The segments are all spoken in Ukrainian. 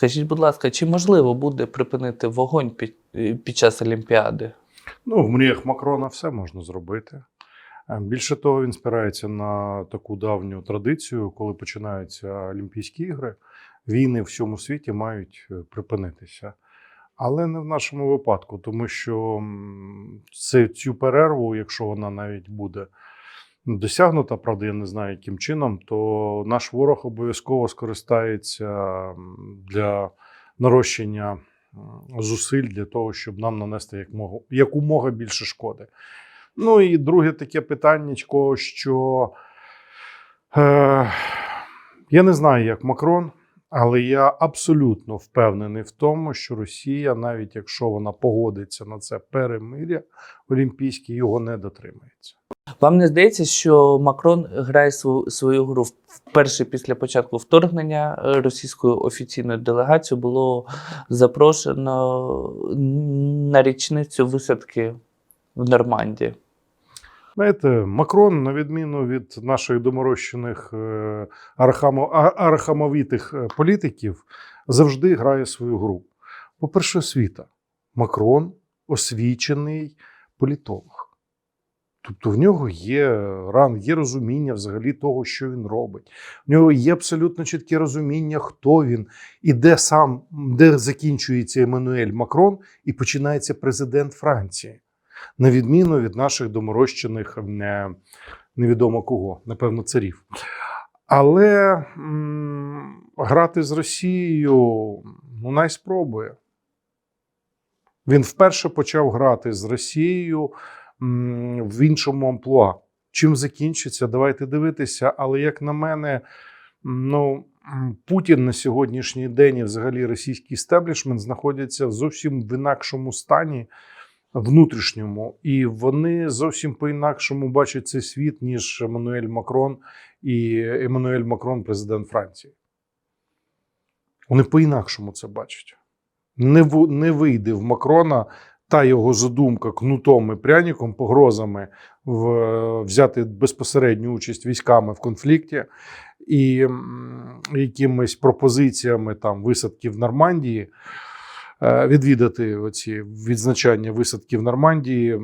Скажіть, будь ласка, чи можливо буде припинити вогонь під, під час Олімпіади? Ну, в мріях Макрона все можна зробити. Е, Більше того, він спирається на таку давню традицію, коли починаються Олімпійські ігри, війни в всьому світі мають е, припинитися. Але не в нашому випадку, тому що цю перерву, якщо вона навіть буде досягнута, правда, я не знаю, яким чином, то наш ворог обов'язково скористається для нарощення зусиль для того, щоб нам нанести якомога більше шкоди. Ну і друге таке питання, що е, я не знаю, як Макрон, але я абсолютно впевнений в тому, що Росія, навіть якщо вона погодиться на це перемир'я олімпійське, його не дотримається. Вам не здається, що Макрон грає свою, свою гру вперше після початку вторгнення е, російською офіційною делегацією було запрошено на річницю висадки в Нормандії. Знаєте, Макрон, на відміну від наших доморощених е, архамо, архамовітих е, політиків, завжди грає свою гру. По-перше, освіта. Макрон освічений політолог. Тобто в нього є ран, є розуміння взагалі того, що він робить. В нього є абсолютно чітке розуміння, хто він і де сам, де закінчується Еммануель Макрон і починається президент Франції на відміну від наших доморощених не, невідомо кого, напевно, царів. Але м, грати з Росією ну, най спробує. Він вперше почав грати з Росією в іншому амплуа. Чим закінчиться, давайте дивитися. Але як на мене, ну, Путін на сьогоднішній день і взагалі російський стеблішмент знаходяться в зовсім в інакшому стані внутрішньому, і вони зовсім по-інакшому бачать цей світ, ніж Еммануель Макрон і Еммануель Макрон, президент Франції. Вони по-інакшому це бачать. Не, в, не вийде в Макрона та його задумка кнутом і пряніком, погрозами в, взяти безпосередню участь військами в конфлікті і якимись пропозиціями там висадки в Нормандії е, відвідати оці відзначання висадки в Нормандії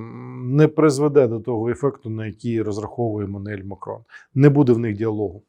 не призведе до того ефекту, на який розраховує Мануель Макрон. Не буде в них діалогу.